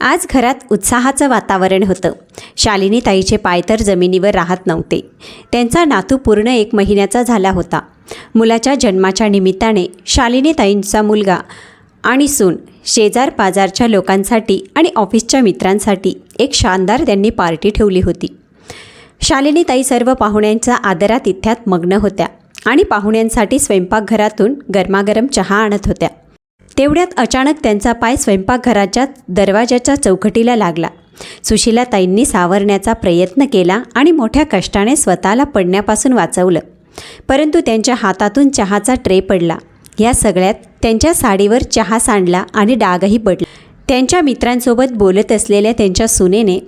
आज घरात उत्साहाचं वातावरण होतं. शालिनी ताईचे पाय तर जमिनीवर राहत नव्हते. त्यांचा नातू पूर्ण एक महिन्याचा झाला होता. मुलाच्या जन्माच्या निमित्ताने शालिनी ताईंचा मुलगा आणि सून शेजार पाजारच्या लोकांसाठी आणि ऑफिसच्या मित्रांसाठी एक शानदार त्यांनी पार्टी ठेवली होती. शालिनी ताई सर्व पाहुण्यांच्या आदरातिथ्यात मग्न होत्या आणि पाहुण्यांसाठी स्वयंपाकघरातून गरमागरम चहा आणत होत्या. तेवढ्यात अचानक त्यांचा पाय स्वयंपाकघराच्या दरवाजाच्या चौकटीला लागला. सुशीलाताईंनी सावरण्याचा प्रयत्न केला आणि मोठ्या कष्टाने स्वतःला पडण्यापासून वाचवलं. परंतु त्यांच्या हातातून चहाचा ट्रे पडला. या सगळ्यात त्यांच्या साडीवर चहा सांडला आणि डागही पडला. त्यांच्या मित्रांसोबत बोलत असलेल्या त्यांच्या सुनेने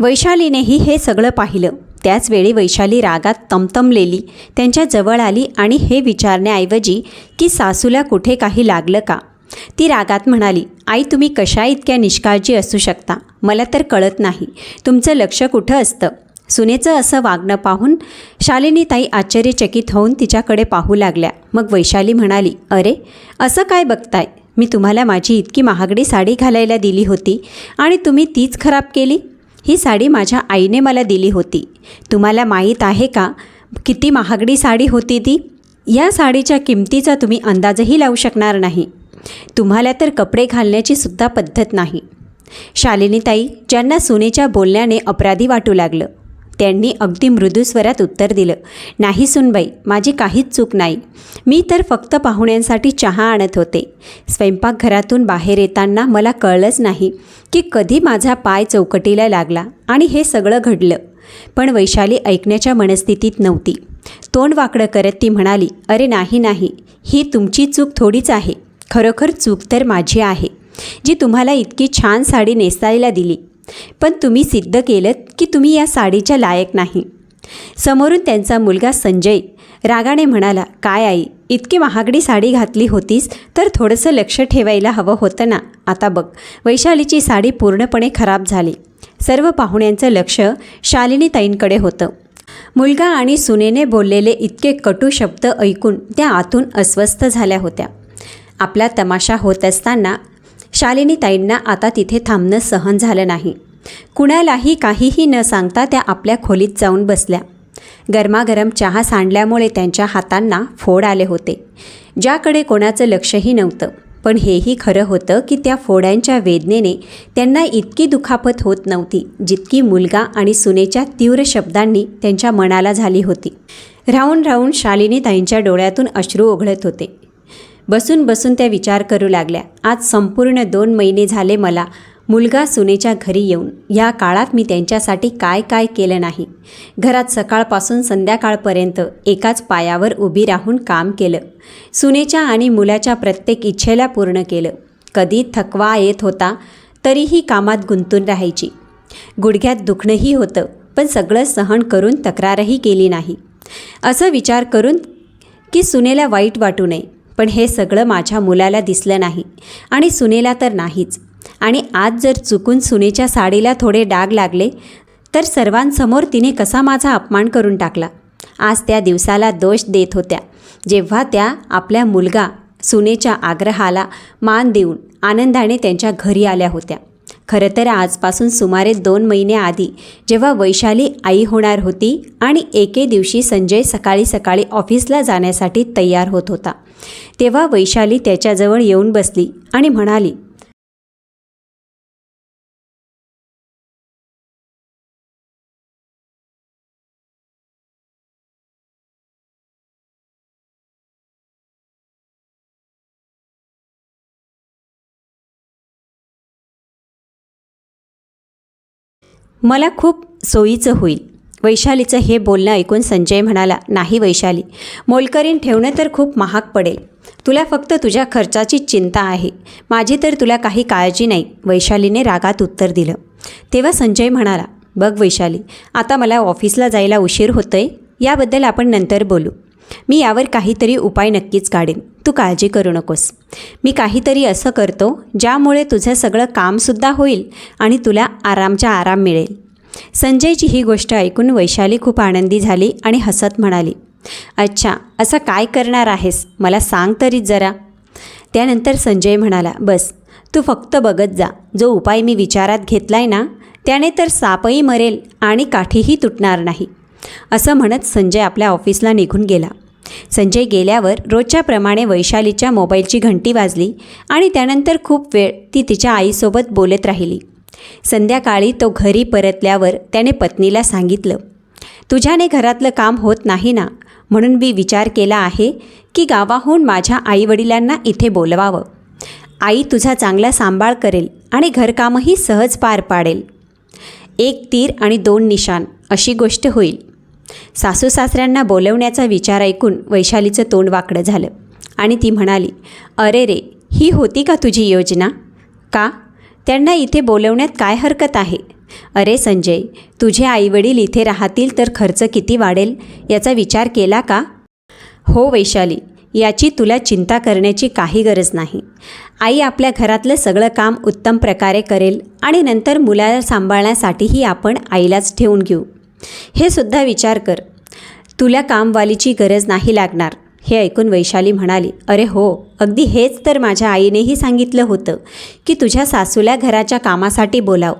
वैशालीनेही हे सगळं पाहिलं. त्याचवेळी वैशाली रागात तमतमलेली त्यांच्या जवळ आली आणि हे विचारण्याऐवजी की सासूला कुठे काही लागलं का? ती रागात म्हणाली आई तुम्ही कशा इतक्या निष्काळजी असू शकता? मला तर कळत नाही. तुमचं लक्ष कुठं असतं सुनेचं असं वागणं पाहून शालिनी ताई आश्चर्यचकित होऊन तिच्याकडे पाहू लागल्या. मग वैशाली म्हणाली अरे असं काय बघताय? मी तुम्हाला माझी इतकी महागडी साडी घालायला दिली होती आणि तुम्ही तीच खराब केली? ही साडी माझ्या आईने मला दिली होती. तुम्हाला माहीत आहे का किती महागडी साडी होती ती? या साडीच्या किमतीचा तुम्ही अंदाजही लावू शकणार नाही. तुम्हाला तर कपडे घालण्याची सुद्धा पद्धत नाही. शालिनीताई ज्यांना सुनेच्या बोलण्याने अपराधी वाटू लागलं त्यांनी अगदी मृदू स्वरात उत्तर दिलं नाही सुनबाई माझी काहीच चूक नाही. मी तर फक्त पाहुण्यांसाठी चहा आणत होते. स्वयंपाकघरातून बाहेर येताना मला कळलंच नाही की कधी माझा पाय चौकटीला लागला आणि हे सगळं घडलं. पण वैशाली ऐकण्याच्या मनस्थितीत नव्हती. तोंड वाकडं करत ती म्हणाली अरे नाही नाही. ही तुमची चूक थोडीच आहे. खरोखर चूक तर माझी आहे जी तुम्हाला इतकी छान साडी नेसायला दिली. पण तुम्ही सिद्ध केलं की तुम्ही या साडीच्या लायक नाही. समोरून त्यांचा मुलगा संजय रागाने म्हणाला काय आई इतकी महागडी साडी घातली होतीस तर थोडंसं लक्ष ठेवायला हवं होतं ना. आता बघ वैशालीची साडी पूर्णपणे खराब झाली. सर्व पाहुण्यांचं लक्ष शालिनी ताईंकडे होतं. मुलगा आणि सुनेने बोललेले इतके कटू शब्द ऐकून त्या आतून अस्वस्थ झाल्या होत्या. आपला तमाशा होत असताना शालिनीताईंना आता तिथे थांबणं सहन झालं नाही. कुणालाही काहीही न सांगता त्या आपल्या खोलीत जाऊन बसल्या. गरमागरम चहा सांडल्यामुळे त्यांच्या हातांना फोड आले होते. ज्याकडे कोणाचं लक्षही नव्हतं. पण हेही खरं होतं की त्या फोड्यांच्या वेदनेने त्यांना इतकी दुखापत होत नव्हती जितकी मुलगा आणि सुनेच्या तीव्र शब्दांनी त्यांच्या मनाला झाली होती. राहून राहून शालिनी ताईंच्या डोळ्यातून अश्रू ओघळत होते. बसून बसून त्या विचार करू लागल्या. आज संपूर्ण दोन महिने झाले मला मुलगा सुनेच्या घरी येऊन. या काळात मी त्यांच्यासाठी काय काय केलं नाही. घरात सकाळपासून संध्याकाळपर्यंत एकाच पायावर उभी राहून काम केलं. सुनेच्या आणि मुलाच्या प्रत्येक इच्छेला पूर्ण केलं. कधी थकवा येत होता तरीही कामात गुंतून राहायची. गुडघ्यात दुखणंही होतं पण सगळं सहन करून तक्रारही केली नाही. असं विचार करून की सुनेला वाईट वाटू नये. पण हे सगळं माझ्या मुलाला दिसलं नाही आणि सुनेला तर नाहीच. आणि आज जर चुकून सुनेच्या साडीला थोडे डाग लागले तर सर्वांसमोर तिने कसा माझा अपमान करून टाकला. आज त्या दिवसाला दोष देत होत्या. जेव्हा त्या आपल्या मुलगा सुनेच्या आग्रहाला मान देऊन आनंदाने त्यांच्या घरी आल्या होत्या. खरं तर आजपासून सुमारे दोन महिन्याआधी जेव्हा वैशाली आई होणार होती आणि एके दिवशी संजय सकाळी सकाळी ऑफिसला जाण्यासाठी तयार होत होता. तेव्हा वैशाली त्याच्याजवळ येऊन बसली आणि म्हणाली मला खूप सोयीचं होईल. वैशालीचं हे बोलणं ऐकून संजय म्हणाला नाही वैशाली मोलकरीण ठेवणं तर खूप महाग पडेल. तुला फक्त तुझ्या खर्चाची चिंता आहे. माझी तर तुला काही काळजी नाही. वैशालीने रागात उत्तर दिलं. तेव्हा संजय म्हणाला बघ वैशाली आता मला ऑफिसला जायला उशीर होतोय. याबद्दल आपण नंतर बोलू. मी यावर काहीतरी उपाय नक्कीच काढेन. तू काळजी करू नकोस. मी काहीतरी असं करतो ज्यामुळे तुझं सगळं कामसुद्धा होईल आणि तुला आरामच्या आराम मिळेल. संजयची ही गोष्ट ऐकून वैशाली खूप आनंदी झाली आणि हसत म्हणाली अच्छा असं काय करणार आहेस? मला सांग तरी जरा. त्यानंतर संजय म्हणाला बस तू फक्त बघत जा. जो उपाय मी विचारात घेतलाय ना त्याने तर सापही मरेल आणि काठीही तुटणार नाही. असं म्हणत संजय आपल्या ऑफिसला निघून गेला. संजय गेल्यावर रोजच्याप्रमाणे वैशालीच्या मोबाईलची घंटी वाजली आणि त्यानंतर खूप वेळ ती तिच्या आईसोबत बोलत राहिली. संध्याकाळी तो घरी परतल्यावर त्याने पत्नीला सांगितलं तुझ्याने घरातलं काम होत नाही ना? म्हणून मी विचार केला आहे की गावाहून माझ्या आईवडिलांना इथे बोलवावं. आई तुझा चांगला सांभाळ करेल आणि घरकामही सहज पार पाडेल. एक तीर आणि दोन निशाण अशी गोष्ट होईल. सासू सासऱ्यांना बोलवण्याचा विचार ऐकून वैशालीचं तोंड वाकडं झालं आणि ती म्हणाली अरे रे ही होती का तुझी योजना? का? त्यांना इथे बोलवण्यात काय हरकत आहे? अरे संजय तुझे आईवडील इथे राहतील तर खर्च किती वाढेल? याचा विचार केला का? हो वैशाली याची तुला चिंता करण्याची काही गरज नाही. आई आपल्या घरातलं सगळं काम उत्तम प्रकारे करेल आणि नंतर मुलाला सांभाळण्यासाठीही आपण आईलाच ठेवून घेऊ. हे सुद्धा विचार कर. तुला कामवालीची गरज नाही लागणार. हे ऐकून वैशाली म्हणाली अरे हो अगदी हेच तर माझ्या आईनेही सांगितलं होतं की तुझ्या सासूला घराच्या कामासाठी बोलाव.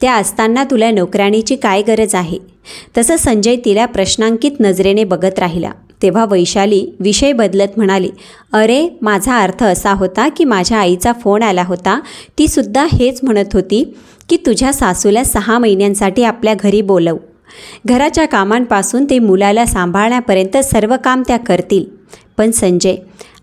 त्या असताना तुला नोकराणीची काय गरज आहे? तसं संजय तिला प्रश्नांकित नजरेने बघत राहिला. तेव्हा वैशाली विषय बदलत म्हणाली अरे माझा अर्थ असा होता की माझ्या आईचा फोन आला होता. तीसुद्धा हेच म्हणत होती की तुझ्या सासूला सहा महिन्यांसाठी आपल्या घरी बोलव. घराच्या कामांपासून ते मुलाला सांभाळण्यापर्यंत सर्व काम त्या करतील. पण संजय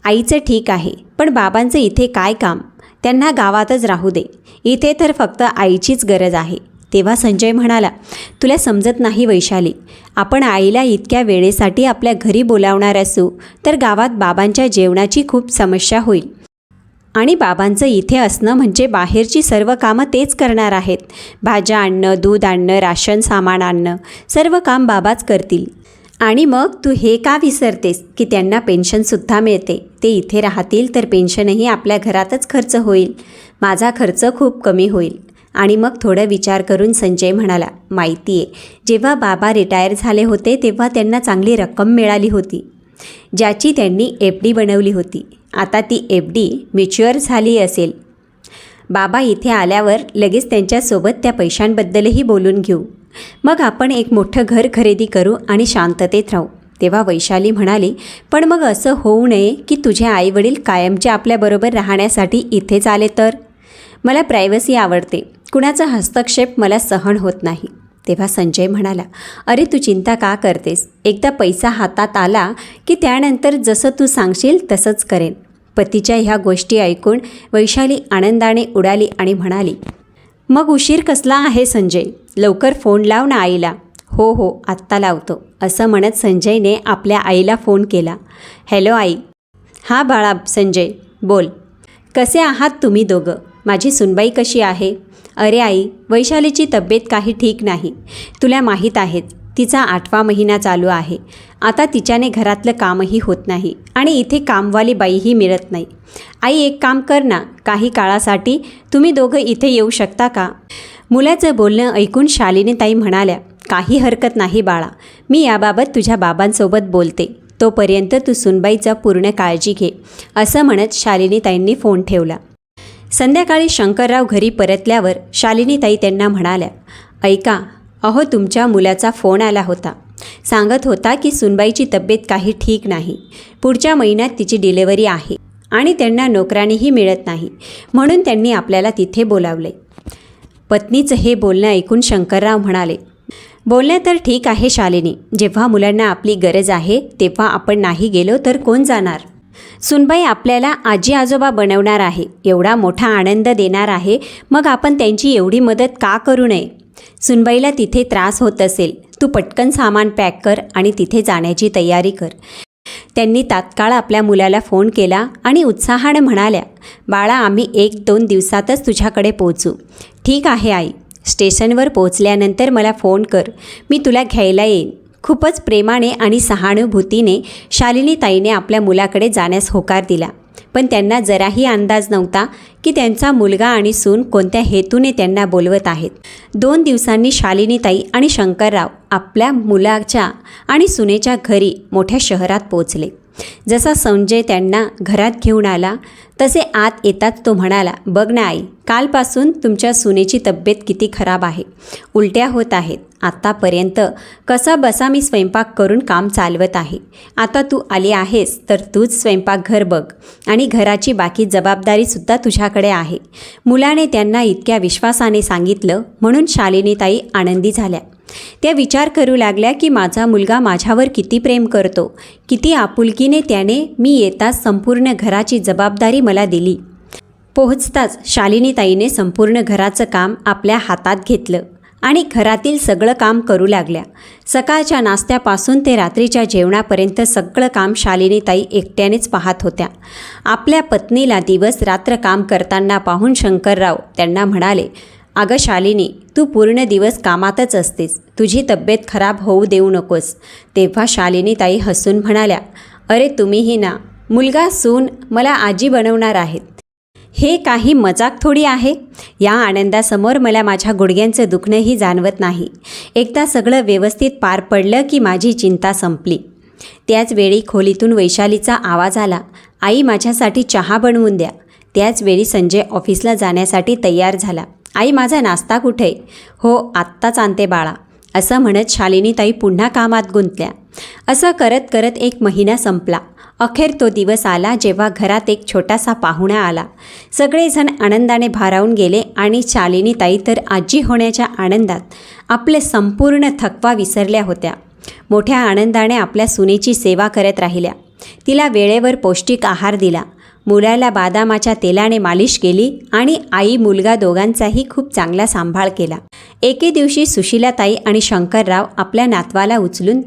आईचं ठीक आहे पण बाबांचं इथे काय काम? त्यांना गावातच राहू दे. इथे तर फक्त आईचीच गरज आहे. तेव्हा संजय म्हणाला तुला समजत नाही वैशाली. आपण आईला इतक्या वेळेसाठी आपल्या घरी बोलावणार असू तर गावात बाबांच्या जेवणाची खूप समस्या होईल. आणि बाबांचं इथे असणं म्हणजे बाहेरची सर्व कामं तेच करणार आहेत. भाज्या आणणं दूध आणणं राशन सामान आणणं सर्व काम बाबाच करतील. आणि मग तू हे का विसरतेस की त्यांना पेन्शनसुद्धा मिळते? ते इथे राहतील तर पेन्शनही आपल्या घरातच खर्च होईल. माझा खर्च खूप कमी होईल. आणि मग थोडं विचार करून संजय म्हणाला माहिती आहे जेव्हा बाबा रिटायर झाले होते तेव्हा त्यांना चांगली रक्कम मिळाली होती. ज्याची त्यांनी एफ डी बनवली होती. आता ती एफ डी मॅच्युअर झाली असेल. बाबा इथे आल्यावर लगेच त्यांच्यासोबत त्या पैशांबद्दलही बोलून घेऊ. मग आपण एक मोठं घर खरेदी करू आणि शांततेत राहू. तेव्हा वैशाली म्हणाली पण मग असं होऊ नये की तुझे आईवडील कायमचे आपल्याबरोबर राहण्यासाठी इथेच आले तर? मला प्रायव्हसी आवडते. कुणाचा हस्तक्षेप मला सहन होत नाही. तेव्हा संजय म्हणाला अरे तू चिंता का करतेस? एकदा पैसा हातात आला की त्यानंतर जसं तू सांगशील तसंच करेन. पतीच्या ह्या गोष्टी ऐकून वैशाली आनंदाने उडाली आणि म्हणाली मग उशीर कसला आहे संजय? लवकर फोन लाव ना आईला. हो हो आत्ता लावतो. असं म्हणत संजयने आपल्या आईला फोन केला. हॅलो आई. हां बाळा संजय. बोल. कसे आहात तुम्ही दोघं? माझी सुनबाई कशी आहे? अरे आई वैशालीची तब्येत काही ठीक नाही. तुला माहीत आहेत तिचा आठवा महिना चालू आहे. आता तिच्याने घरातलं कामही होत नाही आणि इथे कामवाली बाईही मिळत नाही. आई एक काम कर ना. काही काळासाठी तुम्ही दोघं इथे येऊ शकता का? मुलाचं बोलणं ऐकून शालिनी ताई म्हणाल्या काही हरकत नाही बाळा मी याबाबत तुझ्या बाबांसोबत बोलते. तोपर्यंत तू सुनबाईचा पूर्ण काळजी घे असं म्हणत शालिनीताईंनी फोन ठेवला. संध्याकाळी शंकरराव घरी परतल्यावर शालिनीताई त्यांना म्हणाल्या ऐका अहो तुमच्या मुलाचा फोन आला होता. सांगत होता की सुनबाईची तब्येत काही ठीक नाही. पुढच्या महिन्यात तिची डिलेवरी आहे आणि त्यांना नोकरानीही मिळत नाही. म्हणून त्यांनी आपल्याला तिथे बोलावले. पत्नीचं हे बोलणं ऐकून शंकरराव म्हणाले बोलणं तर ठीक आहे शालिनी. जेव्हा मुलांना आपली गरज आहे तेव्हा आपण नाही गेलो तर कोण जाणार? सुनबाई आपल्याला आजी आजोबा बनवणार आहे. एवढा मोठा आनंद देणार आहे. मग आपण त्यांची एवढी मदत का करू नये? सुनबाईला तिथे त्रास होत असेल. तू पटकन सामान पॅक कर आणि तिथे जाण्याची तयारी कर. त्यांनी तात्काळ आपल्या मुलाला फोन केला आणि उत्साहानं म्हणाल्या बाळा आम्ही एक दोन दिवसातच तुझ्याकडे पोहोचू. ठीक आहे आई. स्टेशनवर पोचल्यानंतर मला फोन कर. मी तुला घ्यायला येईन. खूपच प्रेमाने आणि सहानुभूतीने शालिनी ताईने आपल्या मुलाकडे जाण्यास होकार दिला. पण त्यांना जराही अंदाज नव्हता की त्यांचा मुलगा आणि सून कोणत्या हेतूने त्यांना बोलवत आहेत. दोन दिवसांनी शालिनीताई आणि शंकरराव आपल्या मुलाच्या आणि सुनेच्या घरी मोठ्या शहरात पोचले जसा संजय त्यांना घरात घेऊन आला तसे आत येताच तो म्हणाला बघ ना आई कालपासून तुमच्या सुनेची तब्येत किती खराब आहे. उलट्या होत आहेत. आत्तापर्यंत कसा बसा मी स्वयंपाक करून काम चालवत आहे. आता तू आली आहेस तर तूच स्वयंपाकघर बघ. आणि घराची बाकी जबाबदारीसुद्धा तुझ्याकडे आहे. मुलाने त्यांना इतक्या विश्वासाने सांगितलं म्हणून शालिनीताई आनंदी झाल्या. त्या विचार करू लागल्या की माझा मुलगा माझ्यावर किती प्रेम करतो किती आपुलकीने त्याने मी येताच संपूर्ण घराची जबाबदारी मला दिली. पोहोचताच शालिनीताईने संपूर्ण घराचं काम आपल्या हातात घेतलं आणि घरातील सगळं काम करू लागल्या. सकाळच्या नाश्त्यापासून ते रात्रीच्या जेवणापर्यंत सगळं काम शालिनीताई एकट्यानेच पाहत होत्या. आपल्या पत्नीला दिवस रात्र काम करताना पाहून शंकरराव त्यांना म्हणाले अगं शालिनी तू पूर्ण दिवस कामातच असतेस. तुझी तब्येत खराब होऊ देऊ नकोस. तेव्हा शालिनी ताई हसून म्हणाल्या अरे तुम्हीही ना मुलगा सून मला आजी बनवणार आहेत. हे काही मजाक थोडी आहे या आनंदासमोर मला माझ्या गुडघ्यांचं दुखणंही जाणवत नाही. एकदा सगळं व्यवस्थित पार पडलं की माझी चिंता संपली. त्याच वेळी खोलीतून वैशालीचा आवाज आला आई माझ्यासाठी चहा बनवून द्या त्याच वेळी संजय ऑफिसला जाण्यासाठी तयार झाला. आई माझा नाश्ता कुठे? हो आत्ताच आणते बाळा. असं म्हणत शालिनीताई पुन्हा कामात गुंतल्या. असं करत करत एक महिना संपला. अखेर तो दिवस आला जेव्हा घरात एक छोटासा पाहुणा आला. सगळेजण आनंदाने भारावून गेले आणि शालिनीताई तर आजी होण्याच्या आनंदात आपले संपूर्ण थकवा विसरल्या होत्या. मोठ्या आनंदाने आपल्या सुनेची सेवा करत राहिल्या. तिला वेळेवर पौष्टिक आहार दिला. मुलाला बादामाच्या तेलाने मालिश केली आणि आई मुलगा दोघांचाही खूप चांगला सांभाळ केला. एके दिवशी सुशीलाताई आणि शंकरराव आपल्या नातवाला उचलून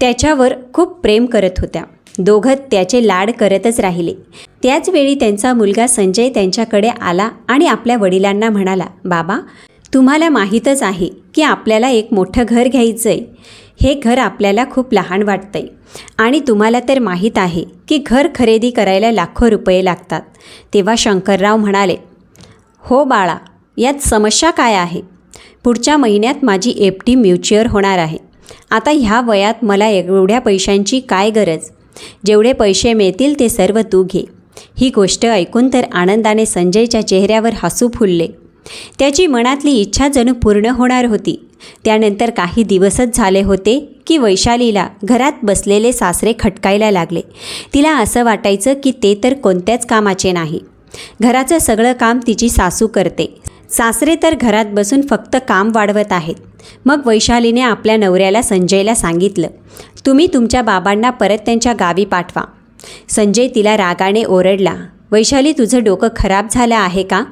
त्याच्यावर खूप प्रेम करत होत्या. दोघं त्याचे लाड करतच राहिले. त्याचवेळी त्यांचा मुलगा संजय त्यांच्याकडे आला आणि आपल्या वडिलांना म्हणाला बाबा तुम्हाला माहीतच आहे की आपल्याला एक मोठं घर घ्यायचं आहे हे घर आपल्याला खूप लहान वाटतंय. आणि तुम्हाला तर माहीत आहे की घर खरेदी करायला लाखो रुपये लागतात. तेव्हा शंकरराव म्हणाले हो बाळा यात समस्या काय आहे? पुढच्या महिन्यात माझी एफ डी म्युच्युअर होणार आहे. आता ह्या वयात मला एवढ्या पैशांची काय गरज? जेवढे पैसे मिळतील ते सर्व तू घे. ही गोष्ट ऐकून तर आनंदाने संजयच्या चेहऱ्यावर हसू फुलले. त्याची मनातली इच्छा जणू पूर्ण होणार होती. त्यानंतर काही दिवसच झाले होते की वैशालीला घरात बसलेले सासरे खटकायला लागले. तिला असं वाटायचं की ते तर कोणत्याच कामाचे नाही. घराचं सगळं काम तिची सासू करते. सासरे तर घरात बसून फक्त काम वाढवत आहेत. मग वैशालीने आपल्या नवऱ्याला संजयला सांगितलं तुम्ही तुमच्या बाबांना परत त्यांच्या गावी पाठवा. संजय तिला रागाने ओरडला वैशाली तुझं डोकं खराब झालं आहे का?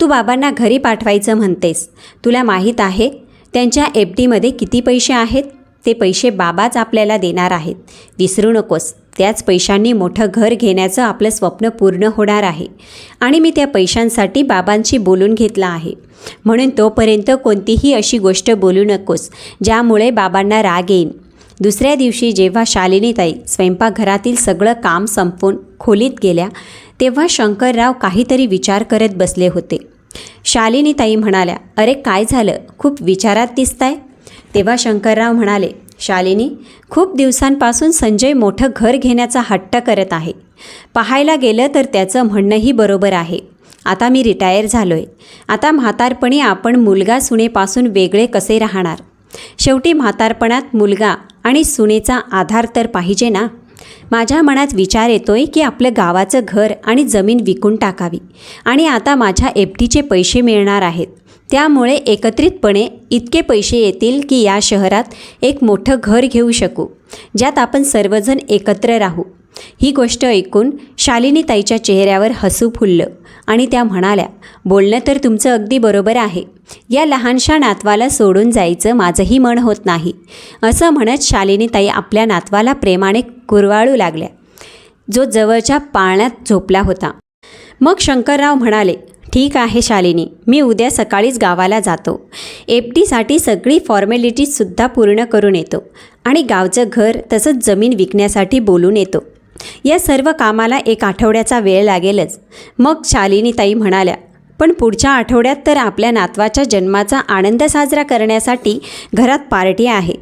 तू बाबांना घरी पाठवायचं म्हणतेस. तुला माहीत आहे त्यांच्या एफ डीमध्ये किती पैसे आहेत? ते पैसे बाबाच आपल्याला देणार आहेत. विसरू नकोस. त्याच पैशांनी मोठं घर घेण्याचं आपलं स्वप्न पूर्ण होणार आहे. आणि मी त्या पैशांसाठी बाबांशी बोलून घेतलं आहे. म्हणून तोपर्यंत कोणतीही अशी गोष्ट बोलू नकोस ज्यामुळे बाबांना राग येईन. दुसऱ्या दिवशी जेव्हा शालिनीताई स्वयंपाकघरातील सगळं काम संपवून खोलीत गेल्या तेव्हा शंकरराव काहीतरी विचार करत बसले होते. शालिनीताई म्हणाल्या अरे काय झालं? खूप विचारात दिसताय. तेव्हा शंकरराव म्हणाले शालिनी खूप दिवसांपासून संजय मोठं घर घेण्याचा हट्ट करत आहे. पाहायला गेलं तर त्याचं म्हणणंही बरोबर आहे. आता मी रिटायर झालो आहे आता म्हातारपणी आपण मुलगा सुनेपासून वेगळे कसे राहणार? शेवटी म्हातारपणात मुलगा आणि सुनेचा आधार तर पाहिजे ना? माझ्या मनात विचार येतोय की आपलं गावाचं घर आणि जमीन विकून टाकावी. आणि आता माझ्या एफ डीचे पैसे मिळणार आहेत. त्यामुळे एकत्रितपणे इतके पैसे येतील की या शहरात एक मोठं घर घेऊ शकू ज्यात आपण सर्वजण एकत्र राहू. ही गोष्ट ऐकून शालिनी ताईच्या चेहऱ्यावर हसू फुललं आणि त्या म्हणाल्या बोलणं तर तुमचं अगदी बरोबर आहे. या लहानशा नातवाला सोडून जायचं माझंही मन होत नाही. असं म्हणत शालिनीताई आपल्या नातवाला प्रेमाने कुरवाळू लागल्या. जो जवळच्या पाळण्यात झोपला होता. मग शंकरराव म्हणाले ठीक आहे शालिनी मी उद्या सकाळीच गावाला जातो. एफ डीसाठी सगळी फॉर्मॅलिटीजसुद्धा पूर्ण करून येतो आणि गावचं घर तसंच जमीन विकण्यासाठी बोलून येतो. या सर्व कामाला एक आठवड्याचा वेळ लागेलच. मग शालिनीताई म्हणाल्या पण पुढच्या आठवड्यात तर आपल्या नातवाच्या जन्माचा आनंद साजरा करण्यासाठी घरात पार्टी आहे.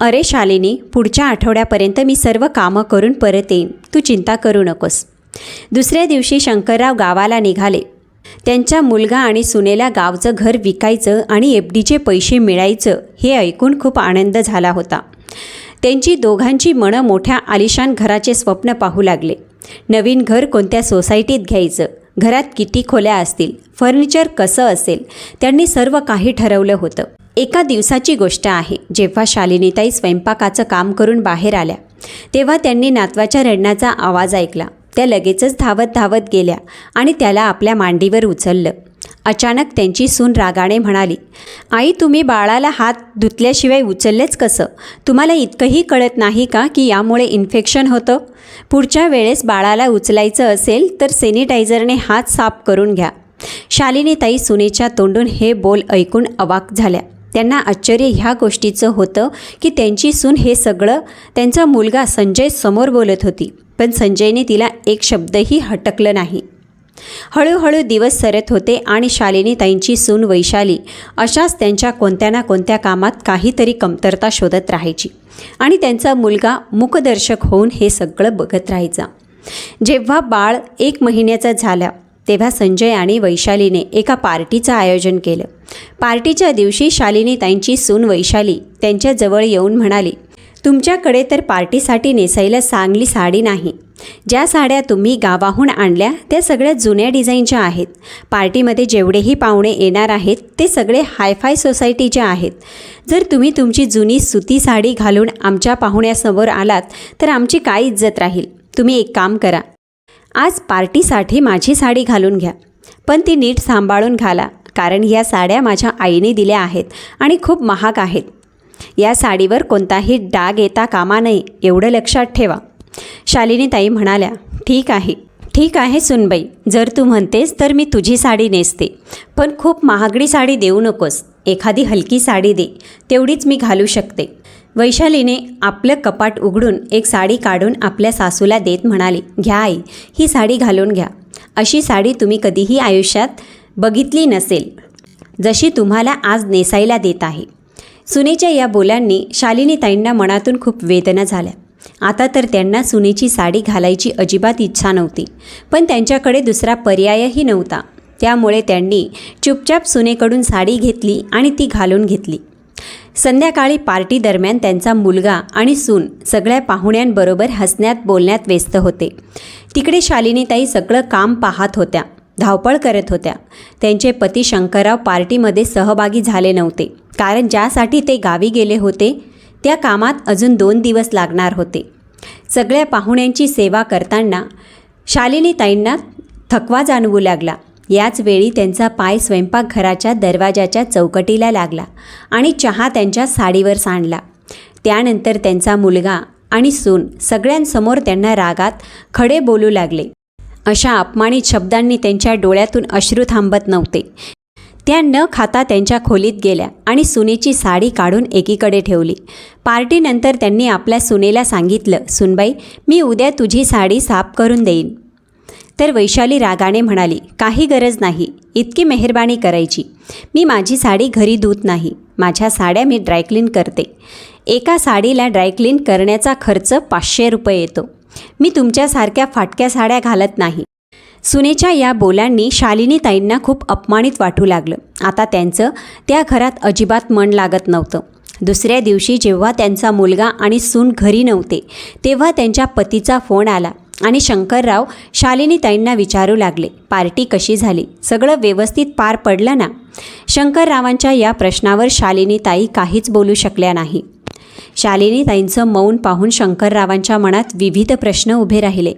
अरे शालिनी पुढच्या आठवड्यापर्यंत मी सर्व कामं करून परत येईन. तू चिंता करू नकोस. दुसऱ्या दिवशी शंकरराव गावाला निघाले. त्यांचा मुलगा आणि सुनेला गावचं घर विकायचं आणि एफ डीचे पैसे मिळायचं हे ऐकून खूप आनंद झाला होता. त्यांची दोघांची मनं मोठ्या आलिशान घराचे स्वप्न पाहू लागले. नवीन घर कोणत्या सोसायटीत घ्यायचं? घरात किती खोल्या असतील? फर्निचर कसं असेल? त्यांनी सर्व काही ठरवलं होतं. एका दिवसाची गोष्ट आहे जेव्हा शालिनीताई स्वयंपाकाचं काम करून बाहेर आल्या तेव्हा त्यांनी नातवाच्या रडण्याचा आवाज ऐकला. त्या लगेचच धावत धावत गेल्या आणि त्याला आपल्या मांडीवर उचललं. अचानक त्यांची सून रागाने म्हणाली आई तुम्ही बाळाला हात धुतल्याशिवाय उचललेच कसं? तुम्हाला इतकंही कळत नाही का की यामुळे इन्फेक्शन होतं? पुढच्या वेळेस बाळाला उचलायचं असेल तर सॅनिटायझरने हात साफ करून घ्या. शालिनीताई सुनेच्या तोंडून हे बोल ऐकून अवाक झाल्या. त्यांना आश्चर्य ह्या गोष्टीचं होतं की त्यांची सून हे सगळं त्यांचा मुलगा संजय समोर बोलत होती. पण संजयने तिला एक शब्दही हटकलं नाही. हळूहळू दिवस सरत होते आणि शालिनीताईंची सून वैशाली अशाच त्यांच्या कोणत्या ना कोणत्या कामात काहीतरी कमतरता शोधत राहायची आणि त्यांचा मुलगा मुखदर्शक होऊन हे सगळं बघत राहायचा. जेव्हा बाळ एक महिन्याचा झाला तेव्हा संजय आणि वैशालीने एका पार्टीचं आयोजन केलं. पार्टीच्या दिवशी शालिनीताईंची सून वैशाली त्यांच्याजवळ येऊन म्हणाली तुमच्याकडे तर पार्टीसाठी नेसायला चांगली साडी नाही. ज्या साड्या तुम्ही गावाहून आणल्या त्या सगळ्या जुन्या डिझाईनच्या आहेत. पार्टीमध्ये जेवढेही पाहुणे येणार आहेत ते सगळे हायफाय सोसायटीचे आहेत. जर तुम्ही तुमची जुनी सुती साडी घालून आमच्या पाहुण्यासमोर आलात तर आमची काय इज्जत राहील? तुम्ही एक काम करा. आज पार्टीसाठी माझी साडी घालून घ्या. पण ती नीट सांभाळून घाला कारण ह्या साड्या माझ्या आईने दिल्या आहेत आणि खूप महाग आहेत. या साडीवर कोणताही डाग येता कामा नये एवढं लक्षात ठेवा. शालिनीताई म्हणाल्या ठीक आहे ठीक आहे सुनबाई जर तू म्हणतेस तर मी तुझी साडी नेसते पण खूप महागडी साडी देऊ नकोस एखादी हलकी साडी दे तेवढीच मी घालू शकते. वैशालीने आपलं कपाट उघडून एक साडी काढून आपल्या सासूला देत म्हणाली घ्या आई ही साडी घालून घ्या. अशी साडी तुम्ही कधीही आयुष्यात बघितली नसेल. जशी तुम्हाला आज नेसायला देत आहे. सुनेच्या या बोलांनी शालिनीताईंना मनातून खूप वेदना झाल्या. आता तर त्यांना सुनेची साडी घालायची अजिबात इच्छा नव्हती. पण त्यांच्याकडे दुसरा पर्यायही नव्हता. त्यामुळे त्यांनी चुपचाप सुनेकडून साडी घेतली आणि ती घालून घेतली. संध्याकाळी पार्टी दरम्यान त्यांचा मुलगा आणि सून सगळ्या पाहुण्यांबरोबर हसण्यात बोलण्यात व्यस्त होते. तिकडे शालिनीताई सगळं काम पाहत होत्या धावपळ करत होत्या. त्यांचे पती शंकरराव पार्टीमध्ये सहभागी झाले नव्हते. कारण ज्यासाठी ते गावी गेले होते त्या कामात अजून दोन दिवस लागणार होते. सगळ्या पाहुण्यांची सेवा करताना शालिनीताईंना थकवा जाणवू लागला. याच वेळी त्यांचा पाय स्वयंपाकघराच्या दरवाजाच्या चौकटीला लागला आणि चहा त्यांच्या साडीवर सांडला. त्यानंतर त्यांचा मुलगा आणि सून सगळ्यांसमोर त्यांना रागात खडे बोलू लागले. अशा अपमानित शब्दांनी त्यांच्या डोळ्यातून अश्रू थांबत नव्हते. त्या न खाता त्यांच्या खोलीत गेल्या आणि सुनेची साडी काढून एकीकडे ठेवली. पार्टीनंतर त्यांनी आपल्या सुनेला सांगितलं सुनबाई मी उद्या तुझी साडी साफ करून देईन. तर वैशाली रागाने म्हणाली काही गरज नाही इतकी मेहरबानी करायची. मी माझी साडी घरी धुत नाही माझ्या साड्या मी ड्रायक्लीन करते. एका साडीला ड्रायक्लीन करण्याचा खर्च पाचशे रुपये येतो. मी तुमच्यासारख्या फाटक्या साड्या घालत नाही. सुनेच्या या बोलांनी शालिनीताईंना खूप अपमानित वाटू लागलं. आता त्यांचं त्या घरात अजिबात मन लागत नव्हतं. दुसऱ्या दिवशी जेव्हा त्यांचा मुलगा आणि सून घरी नव्हते तेव्हा त्यांच्या पतीचा फोन आला आणि शंकरराव शालिनीताईंना विचारू लागले पार्टी कशी झाली? सगळं व्यवस्थित पार पडलं ना? शंकररावांच्या या प्रश्नावर शालिनीताई काहीच बोलू शकल्या नाही. शालिनीताईंचं मौन पाहून शंकररावांच्या मनात विविध प्रश्न उभे राहिले.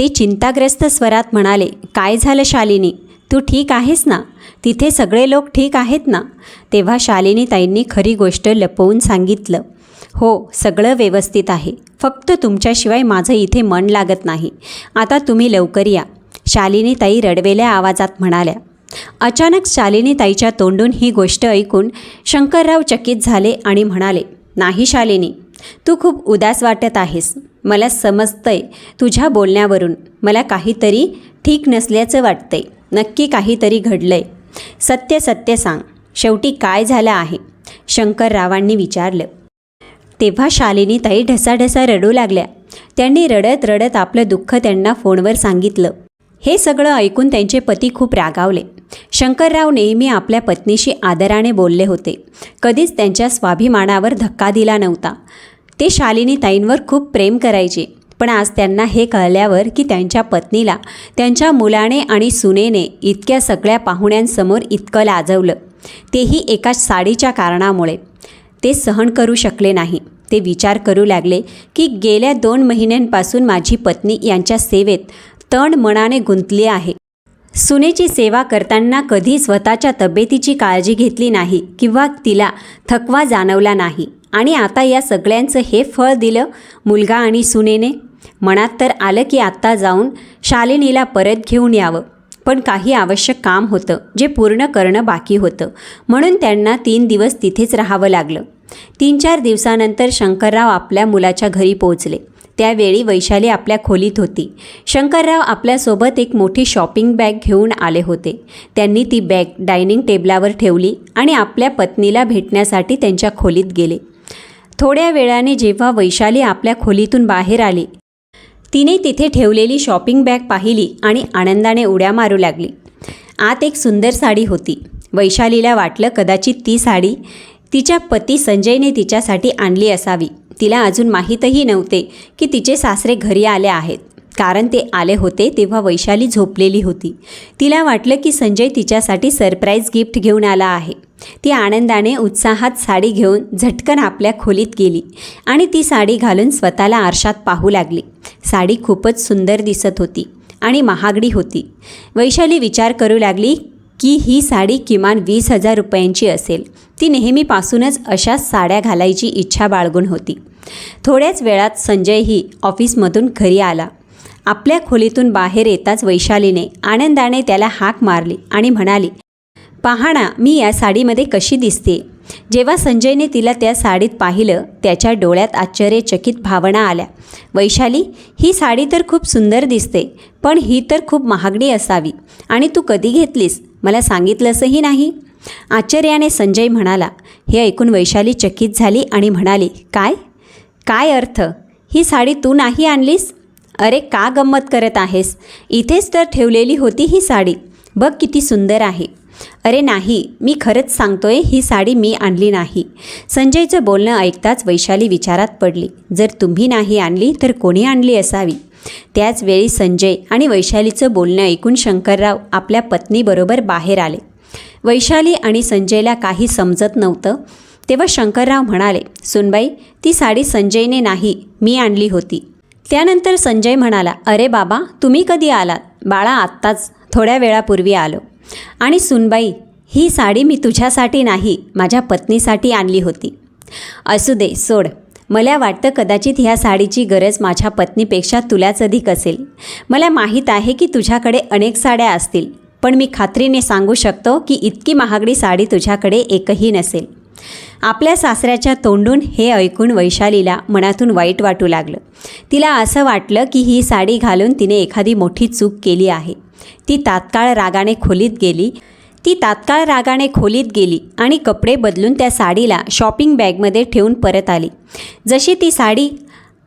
ते चिंताग्रस्त स्वरात म्हणाले काय झालं शालिनी? तू ठीक आहेस ना? तिथे सगळे लोक ठीक आहेत ना? तेव्हा शालिनीताईंनी खरी गोष्ट लपवून सांगितलं हो सगळं व्यवस्थित आहे. फक्त तुमच्याशिवाय माझं इथे मन लागत नाही. आता तुम्ही लवकर या. शालिनीताई रडवेल्या आवाजात म्हणाल्या अचानक शालिनीताईच्या तोंडून ही गोष्ट ऐकून शंकरराव चकित झाले आणि म्हणाले नाही शालिनी तू खूप उदास वाटत आहेस. मला समजतंय तुझ्या बोलण्यावरून. मला काहीतरी ठीक नसल्याचं वाटतंय. नक्की काहीतरी घडलंय. सत्य सत्य सांग. शेवटी काय झालं आहे? शंकररावांनी विचारलं. तेव्हा शालिनी ताई ढसाढसा रडू लागल्या. त्यांनी रडत रडत आपलं दुःख त्यांना फोनवर सांगितलं. हे सगळं ऐकून त्यांचे पती खूप रागावले. शंकरराव नेहमी आपल्या पत्नीशी आदराने बोलले होते. कधीच त्यांच्या स्वाभिमानावर धक्का दिला नव्हता. ते शालिनी ताईंवर खूप प्रेम करायचे. पण आज त्यांना हे कळल्यावर की त्यांच्या पत्नीला त्यांच्या मुलाने आणि सुनेने इतक्या सगळ्या पाहुण्यांसमोर इतकं लाजवलं. तेही एका साडीच्या कारणामुळे. ते सहन करू शकले नाही. ते विचार करू लागले की गेल्या दोन महिन्यांपासून माझी पत्नी यांच्या सेवेत तण मनाने गुंतली आहे. सुनेची सेवा करताना कधी स्वतःच्या तब्येतीची काळजी घेतली नाही किंवा तिला थकवा जाणवला नाही. आणि आता या सगळ्यांचं हे फळ दिलं मुलगा आणि सुनेने. मनात तर आलं की आत्ता जाऊन शालिनीला परत घेऊन यावं. पण काही आवश्यक काम होतं जे पूर्ण करणं बाकी होतं. म्हणून त्यांना तीन दिवस तिथेच राहावं लागलं. तीन चार दिवसानंतर शंकरराव आपल्या मुलाच्या घरी पोहोचले. त्यावेळी वैशाली आपल्या खोलीत होती. शंकरराव आपल्यासोबत एक मोठी शॉपिंग बॅग घेऊन आले होते. त्यांनी ती बॅग डायनिंग टेबलावर ठेवली आणि आपल्या पत्नीला भेटण्यासाठी त्यांच्या खोलीत गेले. थोड्या वेळाने जेव्हा वैशाली आपल्या खोलीतून बाहेर आली तिने तिथे ठेवलेली शॉपिंग बॅग पाहिली आणि आनंदाने उड्या मारू लागली. आत एक सुंदर साडी होती. वैशालीला वाटलं कदाचित ती साडी तिच्या पती संजयने तिच्यासाठी आणली असावी. तिला अजून माहीतही नव्हते की तिचे सासरे घरी आले आहेत. कारण ते आले होते तेव्हा वैशाली झोपलेली होती. तिला वाटलं की संजय तिच्यासाठी सरप्राईज गिफ्ट घेऊन आला आहे. ती आनंदाने उत्साहात साडी घेऊन झटकन आपल्या खोलीत गेली आणि ती साडी घालून स्वतःला आरशात पाहू लागली. साडी खूपच सुंदर दिसत होती आणि महागडी होती. वैशाली विचार करू लागली की ही साडी किमान वीस हजार रुपयांची असेल. ती नेहमीपासूनच अशाच साड्या घालायची इच्छा बाळगून होती. थोड्याच वेळात संजयही ऑफिसमधून घरी आला. आपल्या खोलीतून बाहेर येताच वैशालीने आनंदाने त्याला हाक मारली आणि म्हणाली पहा ना मी या साडीमध्ये कशी दिसते? जेव्हा संजयने तिला त्या साडीत पाहिलं त्याच्या डोळ्यात आश्चर्यचकित भावना आल्या. वैशाली ही साडी तर खूप सुंदर दिसते पण ही तर खूप महागडी असावी. आणि तू कधी घेतलीस? मला सांगितलंसही नाही. आश्चर्याने संजय म्हणाला हे ऐकून वैशाली चकित झाली आणि म्हणाली काय? काय अर्थ? ही साडी तू नाही आणलीस? अरे का गंमत करत आहेस? इथेच तर ठेवलेली होती ही साडी. बघ किती सुंदर आहे. अरे नाही मी खरंच सांगतोय ही साडी मी आणली नाही. संजयचं बोलणं ऐकताच वैशाली विचारात पडली. जर तुम्ही नाही आणली तर कोणी आणली असावी? त्याच वेळी संजय आणि वैशालीचं बोलणं ऐकून शंकरराव आपल्या पत्नीबरोबर बाहेर आले. वैशाली आणि संजयला काही समजत नव्हतं. तेव्हा शंकरराव म्हणाले सुनबाई ती साडी संजयने नाही मी आणली होती. त्यानंतर संजय म्हणाला अरे बाबा तुम्ही कधी आलात? बाळा आत्ताच थोड्या वेळापूर्वी आलो. आणि सुनबाई ही साडी मी तुझ्यासाठी नाही माझ्या पत्नीसाठी आणली होती. असू दे सोड. मला वाटतं कदाचित ह्या साडीची गरज माझ्या पत्नीपेक्षा तुलाच अधिक असेल. मला माहीत आहे की तुझ्याकडे अनेक साड्या असतील पण मी खात्रीने सांगू शकतो की इतकी महागडी साडी तुझ्याकडे एकही नसेल. आपल्या सासऱ्याच्या तोंडून हे ऐकून वैशालीला मनातून वाईट वाटू लागलं. तिला असं वाटलं की ही साडी घालून तिने एखादी मोठी चूक केली आहे. ती तात्काळ रागाने खोलीत गेली. ती तात्काळ रागाने खोलीत गेली आणि कपडे बदलून त्या साडीला शॉपिंग बॅगमध्ये ठेवून परत आली. जशी ती साडी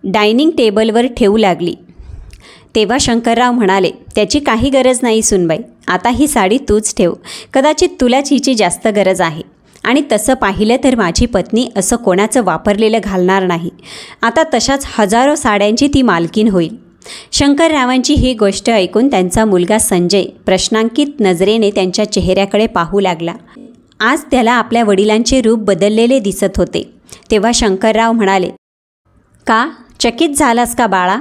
डायनिंग टेबलवर ठेवू लागली. तेव्हा शंकरराव म्हणाले त्याची काही गरज नाही सुनबाई आता ही साडी तूच ठेव. कदाचित तुलाच हिची जास्त गरज आहे. आणि तसं पाहिलं तर माझी पत्नी असं कोणाचं वापरलेलं घालणार नाही. आता तशाच हजारो साड्यांची ती मालकीन होईल. शंकररावांची ही गोष्ट ऐकून त्यांचा मुलगा संजय प्रश्नांकित नजरेने त्यांच्या चेहऱ्याकडे पाहू लागला. आज त्याला आपल्या वडिलांचे रूप बदललेले दिसत होते. तेव्हा शंकरराव म्हणाले का? चकित झालास का बाळा?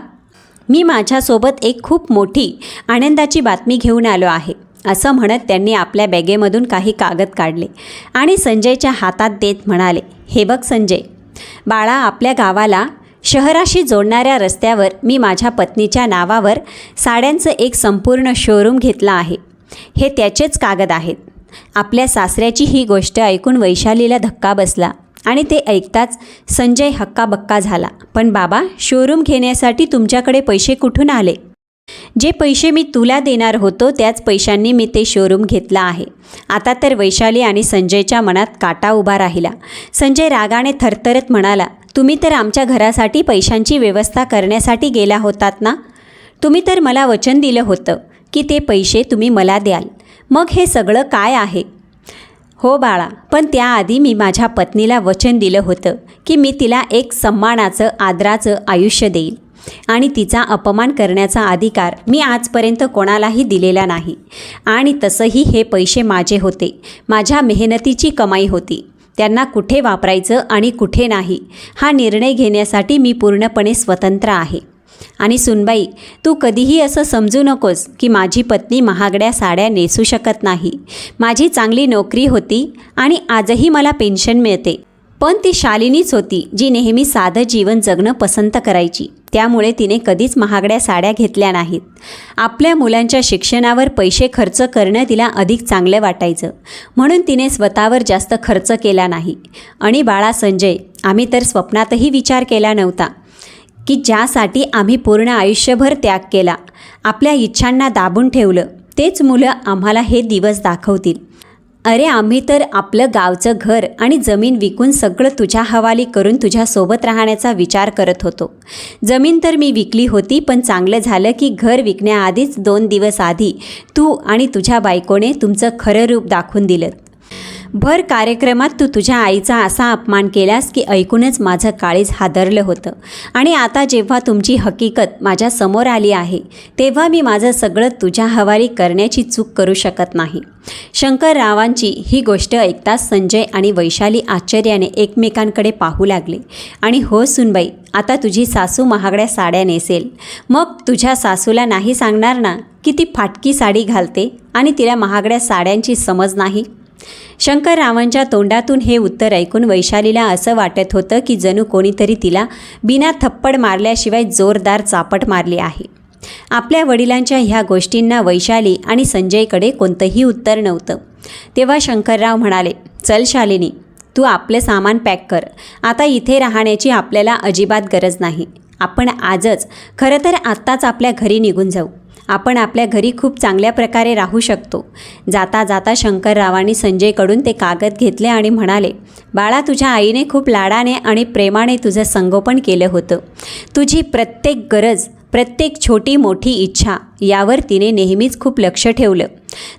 मी माझ्यासोबत एक खूप मोठी आनंदाची बातमी घेऊन आलो आहे असं म्हणत त्यांनी आपल्या बॅगेमधून काही कागद काढले आणि संजयच्या हातात देत म्हणाले हे बघ संजय बाळा आपल्या गावाला शहराशी जोडणाऱ्या रस्त्यावर मी माझ्या पत्नीच्या नावावर साड्यांचं एक संपूर्ण शोरूम घेतलं आहे. हे त्याचेच कागद आहेत. आपल्या सासऱ्याची ही गोष्ट ऐकून वैशालीला धक्का बसला आणि ते ऐकताच संजय हक्काबक्का झाला. पण बाबा शोरूम घेण्यासाठी तुमच्याकडे पैसे कुठून आले? जे पैसे मी तुला देणार होतो त्याच पैशांनी मी ते शोरूम घेतलं आहे. आता तर वैशाली आणि संजयच्या मनात काटा उभा राहिला. संजय रागाने थरथरत म्हणाला तुम्ही तर आमच्या घरासाठी पैशांची व्यवस्था करण्यासाठी गेला होतात ना? तुम्ही तर मला वचन दिलं होतं की ते पैसे तुम्ही मला द्याल. मग हे सगळं काय आहे? हो बाळा पण त्याआधी मी माझ्या पत्नीला वचन दिलं होतं की मी तिला एक सन्मानाचं आदराचं आयुष्य देईल. आणि तिचा अपमान करण्याचा अधिकार मी आजपर्यंत कोणालाही दिलेला नाही. आणि तसंही हे पैसे माझे होते. माझ्या मेहनतीची कमाई होती. त्यांना कुठे वापरायचं आणि कुठे नाही हा निर्णय घेण्यासाठी मी पूर्णपणे स्वतंत्र आहे. आणि सुनबाई तू कधीही असं समजू नकोस की माझी पत्नी महागड्या साड्या नेसू शकत नाही. माझी चांगली नोकरी होती आणि आजही मला पेन्शन मिळते. पण ती शालिनीच होती जी नेहमी साधं जीवन जगणं पसंत करायची. त्यामुळे तिने कधीच महागड्या साड्या घेतल्या नाहीत. आपल्या मुलांच्या शिक्षणावर पैसे खर्च करणं तिला अधिक चांगलं वाटायचं. म्हणून तिने स्वतःवर जास्त खर्च केला नाही. आणि बाळा संजय आम्ही तर स्वप्नातही विचार केला नव्हता की ज्यासाठी आम्ही पूर्ण आयुष्यभर त्याग केला. आपल्या इच्छांना दाबून ठेवलं. तेच मुलं आम्हाला हे दिवस दाखवतील. अरे आम्ही तर आपलं गावचं घर आणि जमीन विकून सगळं तुझ्या हवाली करून तुझ्यासोबत राहण्याचा विचार करत होतो. जमीन तर मी विकली होती पण चांगलं झालं की घर विकण्याआधीच दोन दिवस आधी तू आणि तुझ्या बायकोने तुमचं खरं रूप दाखवून दिलं. भर कार्यक्रमात तू तुझ्या आईचा असा अपमान केलास की ऐकूनच माझं काळीज हादरलं होतं. आणि आता जेव्हा तुमची हकीकत माझ्यासमोर आली आहे तेव्हा मी माझं सगळं तुझ्या हवाली करण्याची चूक करू शकत नाही. शंकररावांची ही गोष्ट ऐकताच संजय आणि वैशाली आश्चर्याने एकमेकांकडे पाहू लागले. आणि हो सुनबाई आता तुझी सासू महागड्या साड्या नेसेल. मग तुझ्या सासूला नाही सांगणार ना की ती फाटकी साडी घालते आणि तिला महागड्या साड्यांची समज नाही? शंकररावांच्या तोंडातून हे उत्तर ऐकून वैशालीला असं वाटत होतं की जणू कोणीतरी तिला बिना थप्पड मारल्याशिवाय जोरदार चापट मारली आहे. आपल्या वडिलांच्या ह्या गोष्टींना वैशाली आणि संजयकडे कोणतंही उत्तर नव्हतं. तेव्हा शंकरराव म्हणाले चल शालिनी तू आपलं सामान पॅक कर. आता इथे राहण्याची आपल्याला अजिबात गरज नाही. आपण आजच खरं तर आत्ताच आपल्या घरी निघून जाऊ. आपण आपल्या घरी खूप चांगल्या प्रकारे राहू शकतो. जाता जाता शंकररावांनी संजयकडून ते कागद घेतले आणि म्हणाले बाळा तुझ्या आईने खूप लाडाने आणि प्रेमाने तुझं संगोपन केलं होतं. तुझी प्रत्येक गरज प्रत्येक छोटी मोठी इच्छा यावर तिने नेहमीच खूप लक्ष ठेवलं.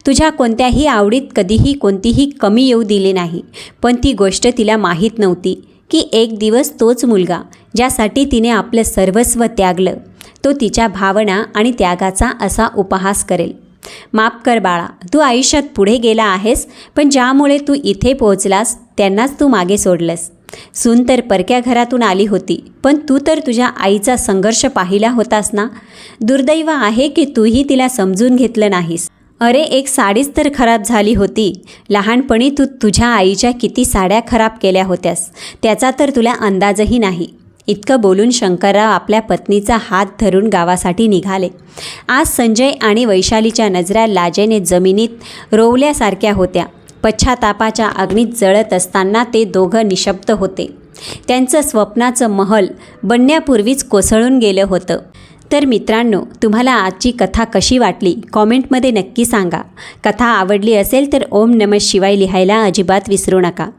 तुझ्या कोणत्याही आवडीत कधीही कोणतीही कमी येऊ दिली नाही. पण ती गोष्ट तिला माहीत नव्हती की एक दिवस तोच मुलगा ज्यासाठी तिने आपलं सर्वस्व त्यागलं तो तिच्या भावना आणि त्यागाचा असा उपहास करेल. माफ कर बाळा तू आयुष्यात पुढे गेला आहेस पण ज्यामुळे तू इथे पोहोचलास त्यांनाच तू मागे सोडलंस. सून तर परक्या घरातून आली होती पण तू तर तुझ्या आईचा संघर्ष पाहिला होतास ना? दुर्दैव आहे की तूही तिला समजून घेतलं नाहीस. अरे एक साडीच तर खराब झाली होती. लहानपणी तू तुझ्या आईच्या किती साड्या खराब केल्या होत्यास. त्याचा तर तुला अंदाजही नाही. इतकं बोलून शंकरराव आपल्या पत्नीचा हात धरून गावासाठी निघाले. आज संजय आणि वैशालीच्या नजरा लाजेने जमिनीत रोवल्यासारख्या होत्या. पश्चातापाच्या अग्नीत जळत असताना ते दोघं निशब्द होते. त्यांचं स्वप्नाचं महल बनण्यापूर्वीच कोसळून गेलं होतं. तर मित्रांनो तुम्हाला आजची कथा कशी वाटली? कॉमेंटमध्ये नक्की सांगा. कथा आवडली असेल तर ओम नमः शिवाय लिहायला अजिबात विसरू नका.